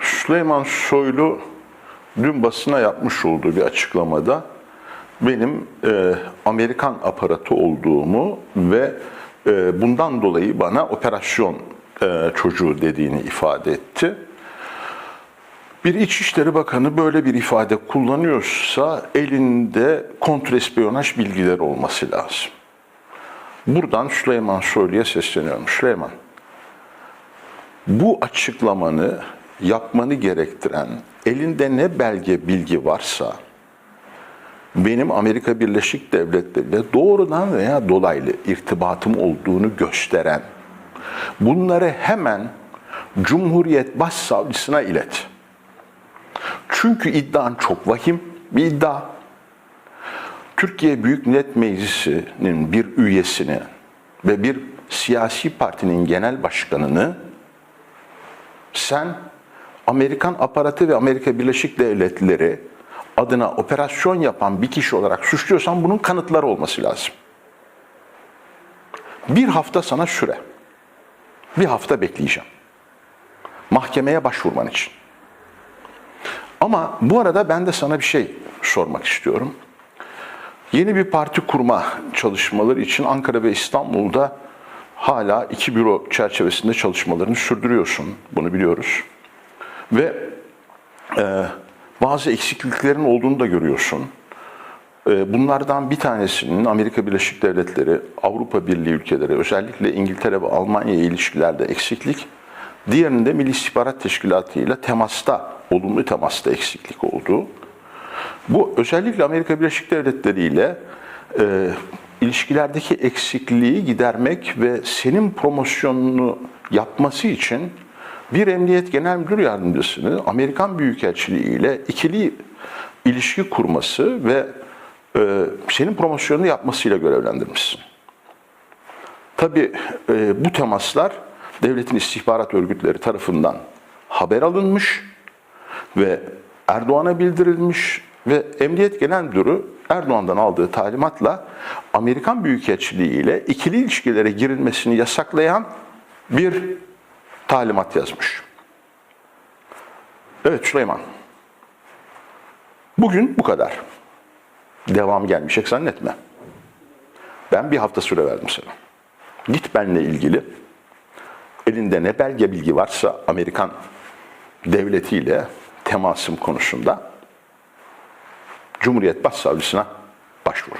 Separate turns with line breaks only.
Süleyman Soylu dün basına yapmış olduğu bir açıklamada benim e, Amerikan aparatı olduğumu ve e, bundan dolayı bana operasyon e, çocuğu dediğini ifade etti. Bir İçişleri Bakanı böyle bir ifade kullanıyorsa elinde kontrespiyonaj bilgileri olması lazım. Buradan Süleyman Soylu'ya sesleniyorum. Süleyman, bu açıklamanı yapmanı gerektiren elinde ne belge bilgi varsa benim Amerika Birleşik Devletleri ile doğrudan veya dolaylı irtibatım olduğunu gösteren bunları hemen Cumhuriyet Başsavcısına ilet. Çünkü iddian çok vahim bir iddia. Türkiye Büyük Millet Meclisi'nin bir üyesini ve bir siyasi partinin genel başkanını sen Amerikan aparatı ve Amerika Birleşik Devletleri adına operasyon yapan bir kişi olarak suçluyorsan bunun kanıtları olması lazım. Bir hafta sana süre. Bir hafta bekleyeceğim. Mahkemeye başvurman için. Ama bu arada ben de sana bir şey sormak istiyorum. Yeni bir parti kurma çalışmaları için Ankara ve İstanbul'da hala iki büro çerçevesinde çalışmalarını sürdürüyorsun. Bunu biliyoruz. Ve e, bazı eksikliklerin olduğunu da görüyorsun. E, bunlardan bir tanesinin Amerika Birleşik Devletleri, Avrupa Birliği ülkeleri, özellikle İngiltere ve Almanya ilişkilerde eksiklik. Diğerinde Milli İstihbarat Teşkilatı ile temasta, olumlu temasta eksiklik olduğu. Bu özellikle Amerika Birleşik Devletleri ile e, ilişkilerdeki eksikliği gidermek ve senin promosyonunu yapması için bir Emniyet Genel Müdür Yardımcısını Amerikan Büyükelçiliği ile ikili ilişki kurması ve e, senin promosyonunu yapmasıyla görevlendirmişsin. Tabii e, bu temaslar devletin istihbarat örgütleri tarafından haber alınmış ve Erdoğan'a bildirilmiş ve Emniyet Genel Müdürü Erdoğan'dan aldığı talimatla Amerikan Büyükelçiliği ile ikili ilişkilere girilmesini yasaklayan bir talimat yazmış. Evet Süleyman. Bugün bu kadar. Devam gelmeyecek zannetme. Ben bir hafta süre verdim sana. Git benle ilgili elinde ne belge bilgi varsa Amerikan devletiyle temasım konusunda Cumhuriyet Başsavcısına başvur.